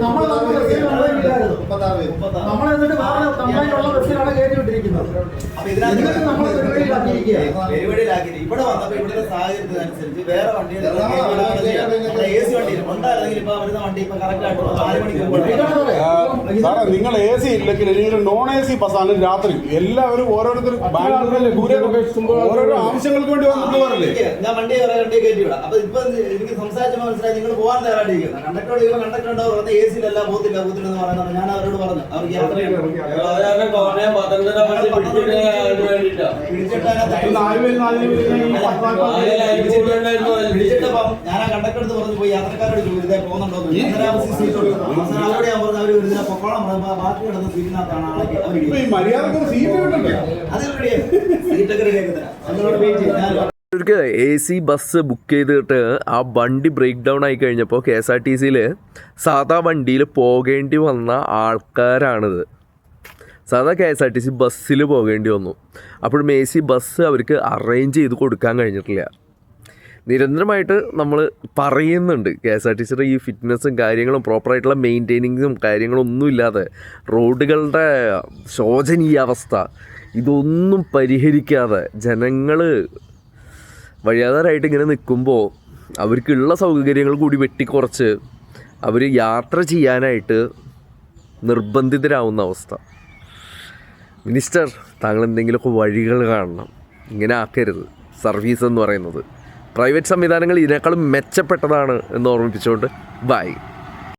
നമ്മൾ നമ്മൾ എന്നിട്ട് വേറെ കംപ്ലൈന്റ് ഉള്ള ബസ്സിലാണ് കയറ്റി വിട്ടിരിക്കുന്നത് എന്നിട്ട് നമ്മൾ പരിപാടിയിലാക്കിയിട്ട് ഇവിടെ വന്നപ്പോ ഇവിടുത്തെ സാഹചര്യത്തിനനുസരിച്ച് വേറെ വണ്ടി എ സി വണ്ടി ഉണ്ടായിരുന്നെങ്കിൽ ഇപ്പൊ വരുന്ന വണ്ടി ഇപ്പൊ കറക്റ്റ് ആയിട്ട് നാല് മണിക്ക് മുമ്പ് ഇതാണ് പറയാം. സാറേ നിങ്ങൾ എ സി ഇല്ലെങ്കിൽ ഇല്ലെങ്കിൽ നോൺ എ സി ബസ്സാണ് രാത്രി. എല്ലാവരും ഓരോരുത്തരും ഓരോരോ ആവശ്യങ്ങൾക്ക് വേണ്ടി വന്നിട്ട് പോരല്ലേ ഞാൻ വണ്ടി വണ്ടി കയറ്റി വിടാം അപ്പൊ ഇപ്പൊ എനിക്ക് സംസാരിച്ച മനസ്സിലായി നിങ്ങൾ പോകാൻ തയ്യാറായിട്ടിരിക്കുന്നത് കണ്ടക്ടറോട് ചോദിക്കുമ്പോൾ കണ്ടക്ടർ ഉണ്ടാവും പറഞ്ഞ എ സിയിലല്ല പോത്തില്ല പോത്തില്ല എന്ന് പറയുന്നത്. ഞാൻ അവരോട് പറഞ്ഞു അവർക്ക് യാത്ര പിടിച്ചിട്ട് ഞാൻ ആ കണ്ടക്ടർ എന്ന് പറഞ്ഞു പോയി യാത്രക്കാരോട് ചോദിച്ചു പോകുന്നുണ്ടോ? സീറ്റ് അവർ ഇതിനെ പൊക്കോളം. പറഞ്ഞപ്പോൾ ബാക്കി കിടന്ന സീറ്റിനകത്താണ് ആളൊക്കെ അവർ ഇപ്പൊ ഈ സീറ്റ് കിട്ടണ്ടേ? അത് റെഡിയായി സീറ്റൊക്കെ റെഡിയാക്കി തരാം. അതിനോട് വെയിറ്റ് ചെയ്യും. ഞാൻ അവർക്ക് എ സി ബസ് ബുക്ക് ചെയ്തിട്ട് ആ വണ്ടി ബ്രേക്ക് ഡൗൺ ആയി കഴിഞ്ഞപ്പോൾ കെ എസ് ആർ ടി സിയിൽ സാധാ വണ്ടിയിൽ പോകേണ്ടി വന്ന ആൾക്കാരാണിത്. സാധാ K S R T C ബസ്സിൽ പോകേണ്ടി വന്നു. അപ്പോഴും എ സി ബസ് അവർക്ക് അറേഞ്ച് ചെയ്ത് കൊടുക്കാൻ കഴിഞ്ഞിട്ടില്ല. നിരന്തരമായിട്ട് നമ്മൾ പറയുന്നുണ്ട് കെ എസ് ആർ ടി സിയുടെ ഈ ഫിറ്റ്നസ്സും കാര്യങ്ങളും പ്രോപ്പറായിട്ടുള്ള മെയിന്റെയിനിങ്ങും കാര്യങ്ങളും ഒന്നുമില്ലാതെ റോഡുകളുടെ ശോചനീയാവസ്ഥ ഇതൊന്നും പരിഹരിക്കാതെ ജനങ്ങൾ വഴിയാതാരായിട്ട് ഇങ്ങനെ നിൽക്കുമ്പോൾ അവർക്കുള്ള സൗകര്യങ്ങൾ കൂടി വെട്ടിക്കുറച്ച് അവർ യാത്ര ചെയ്യാനായിട്ട് നിർബന്ധിതരാവുന്ന അവസ്ഥ. മിനിസ്റ്റർ താങ്കൾ എന്തെങ്കിലുമൊക്കെ വഴികൾ കാണണം. ഇങ്ങനെ ആക്കരുത്. സർവീസ് എന്ന് പറയുന്നത്. പ്രൈവറ്റ് സംവിധാനങ്ങൾ ഇതിനേക്കാളും മെച്ചപ്പെട്ടതാണ് എന്ന് ഓർമ്മിപ്പിച്ചുകൊണ്ട് ബൈ.